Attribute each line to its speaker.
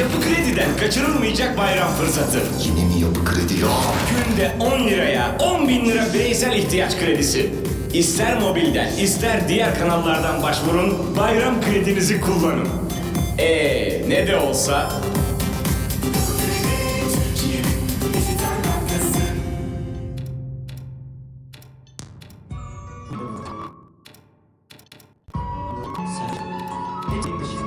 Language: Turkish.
Speaker 1: Yapı Kredi'den kaçırılmayacak bayram fırsatı.
Speaker 2: Yine mi yapı kredi ya?
Speaker 1: Günde 10 liraya 10 bin lira bireysel ihtiyaç kredisi. İster mobilden, ister diğer kanallardan başvurun, bayram kredinizi kullanın. Ee, ne de olsa Sen ne demişsin?